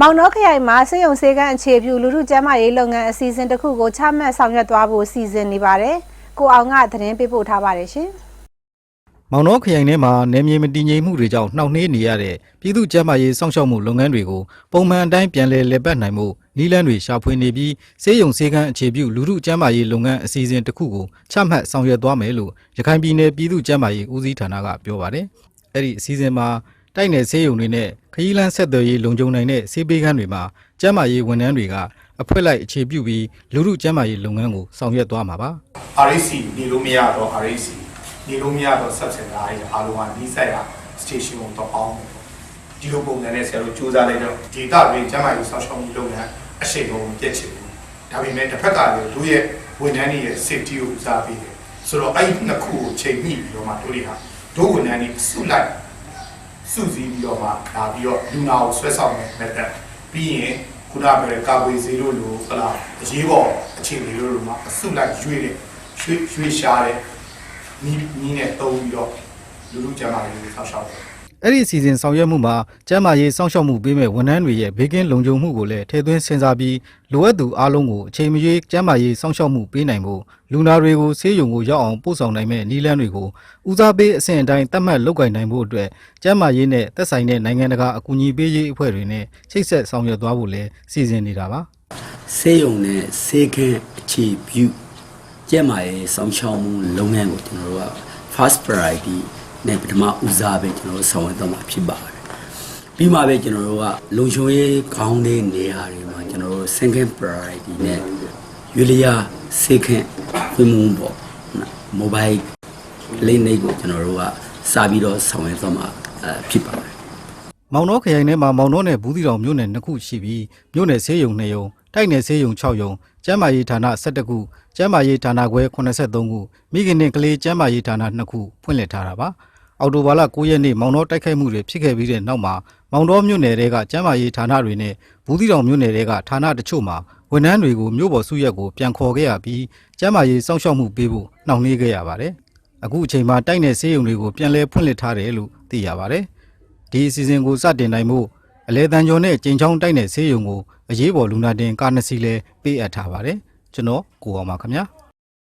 မောင်နှောခရိုင်မှာစေယုံစေကန်းအခြေပြုလူထုကျန်းမာရေးလုပ်ငန်းအစီအစဉ်တစ်ခုကိုချမှတ်ဆောင်ရွက်သွားဖို့စီစဉ်နေပါတယ်။ကိုအောင်ကသတင်းပေးပို့ထားပါတယ်ရှင်။မောင်နှောခရိုင်ထဲမှာနယ်မြေမတည်ငြိမ်မှုတွေကြောင့်နှောင့်နှေးနေရတဲ့ပြည်သူ့ကျန်းမာရေးစောင့်ရှောက်မှုလုပ်ငန်းတွေကိုပုံမှန်အတိုင်းပြန်လည်လည်ပတ်နိုင်မှုနည်းလမ်းတွေရှာဖွေနေပြီးစေယုံစေကန်းအခြေပြုလူထုကျန်းမာရေးလုပ်ငန်းအစီအစဉ်တစ်ခုကိုချမှတ်ဆောင်ရွက်သွားမယ်လို့ရခိုင်ပြည်နယ်ပြည်သူ့ကျန်းမာရေးဦးစီးဌာနကပြောပါတယ်။အဲ့ဒီအစီအစဉ်မှာ တိုက်နယ်စေယုံတွေနဲ့ခရီးလန်းဆက်သွယ်ရေးလုံခြုံနိုင်တဲ့စေပေးကမ်းတွေမှာကျန်းမာရေးဝန်ထမ်းတွေကအဖွဲ့လိုက်အခြေပြုပြီးလူထုကျန်းမာရေးလုပ်ငန်းကိုဆောင်ရွက်သွားမှာပါ။ RAC နေလို့မရတော့ RAC နေလို့မရတော့ sub center တွေအားလုံးကနီးစပ်ရာ station ကိုတော့ပေါင်းတယ်ပေါ့ဒီလိုပုံစံနဲ့ဆရာတို့စူးစမ်းလိုက်တော့ဒေတာတွေကျန်းမာရေးဆောက်ရှောက်မှုလုပ်ငန်းအရှိန်ကုန်ပြည့်ချင်ဘူးဒါပေမဲ့တစ်ဖက်ကလည်းတို့ရဲ့ဝန်ထမ်းတွေရဲ့ safety ကိုဦးစားပေးတယ်ဆိုတော့အဲ့ဒီနှစ်ခုကိုချိန်ညှိပြီးတော့မှတို့တွေဟာတို့ဝန်ထမ်းတွေစုလိုက် စုစည်းပြီးတော့မှလာပြီးတော့လူနာကိုဆွဲဆောင်တဲ့ method ပြီးရင်ခုနကပြောတဲ့ကာကွယ်ဆေးတို့လိုဟလာအရေးပေါ်အခြေအနေတို့လိုမှအစုလိုက်ရွေးတယ်ရွေးရွေးရှားတယ်နီးနီးနဲ့တုံးပြီးတော့လူလူကျန်းမာရေးကိုဆောက်ရှောက်တယ် အဲ့ဒီအစီအစဉ်ဆောင်ရွက်မှုမှာကျန်းမာရေးစောင့်ရှောက်မှုပေးမဲ့ဝန်ထမ်းတွေရဲ့ဘေးကင်းလုံခြုံမှုကိုလည်းထည့်သွင်းစဉ်းစားပြီးလိုအပ်သူအားလုံးကိုအချိန်မရွေးကျန်းမာရေးစောင့်ရှောက်မှုပေးနိုင်ဖို့လူနာတွေကိုဆေးရုံကိုရောက်အောင်ပို့ဆောင်နိုင်မဲ့နည်းလမ်းတွေကိုဦးစားပေးအဆင့်အတိုင်းသတ်မှတ်လုပ်ကိုင်နိုင်ဖို့အတွက်ကျန်းမာရေးနဲ့သက်ဆိုင်တဲ့နိုင်ငံတကာအကူအညီပေးရေးအဖွဲ့တွေနဲ့ချိတ်ဆက်ဆောင်ရွက်သွားဖို့လည်းစီစဉ်နေတာပါဆေးရုံနဲ့ဆေးခန်းအခြေပြုကျက်မာရေးစောင့်ရှောက်မှုလုပ်ငန်းကိုကျွန်တော်တို့က first priority နဲ့ပထမဦးစားပေးကျွန်တော်တို့ဆောင်ရွက်တော့မှာဖြစ်ပါတယ်ပြီးမှပဲကျွန်တော်တို့ကလုံခြုံရေးခေါင်းလေးနေရာတွေမှာကျွန်တော်တို့ second priority နဲ့ရွေလျာဆေးခန်းဖွင့်မှုပေါ့ mobile clinic ကိုကျွန်တော်တို့ကစာပြီးတော့ဆောင်ရွက်တော့မှာအဲဖြစ်ပါတယ်မောင်နှောခရိုင်ထဲမှာမောင်နှောနယ်ဘူးတီတောင်မြို့နယ်2ခုရှိပြီးမြို့နယ်ဆေးရုံ2ရုံတိုက်နယ်ဆေးရုံ6ရုံ ကျန်းမာရေးဌာန17ခုကျန်းမာရေးဌာနခွဲ83ခုမိခင်နဲ့ကလေးကျန်းမာရေးဌာန2ခုဖွင့်လှစ်ထားတာပါအော်တိုဘာလ9ရက်နေ့မောင်နှောတိုက်ခိုက်မှုတွေဖြစ်ခဲ့ပြီးတဲ့နောက်မှာမောင်နှောမြို့နယ်တွေကကျန်းမာရေးဌာနတွေနဲ့ဘူးတီတောင်မြို့နယ်တွေကဌာနတချို့မှာဝန်ထမ်းတွေကိုမြို့ပေါ်စုရက်ကိုပြန်ခေါ်ခဲ့ရပြီးကျန်းမာရေးစောင့်ရှောက်မှုပေးဖို့နှောင့်နှေးခဲ့ရပါတယ်အခုအချိန်မှာတိုက်နယ်ဆေးရုံတွေကိုပြန်လည်ဖွင့်လှစ်ထားတယ်လို့သိရပါတယ်ဒီအစီအစဉ်ကိုစတင်နိုင်မှုအလဲတန်ကျော်နဲ့ကျင်းချောင်းတိုက်နယ်ဆေးရုံကို အရေးပေါ်လူနာတင်ကားနှစ်စီးလဲပေးအပ်ထားပါတယ်ကျွန်တော်ကိုအောင်ပါခင်ဗျာ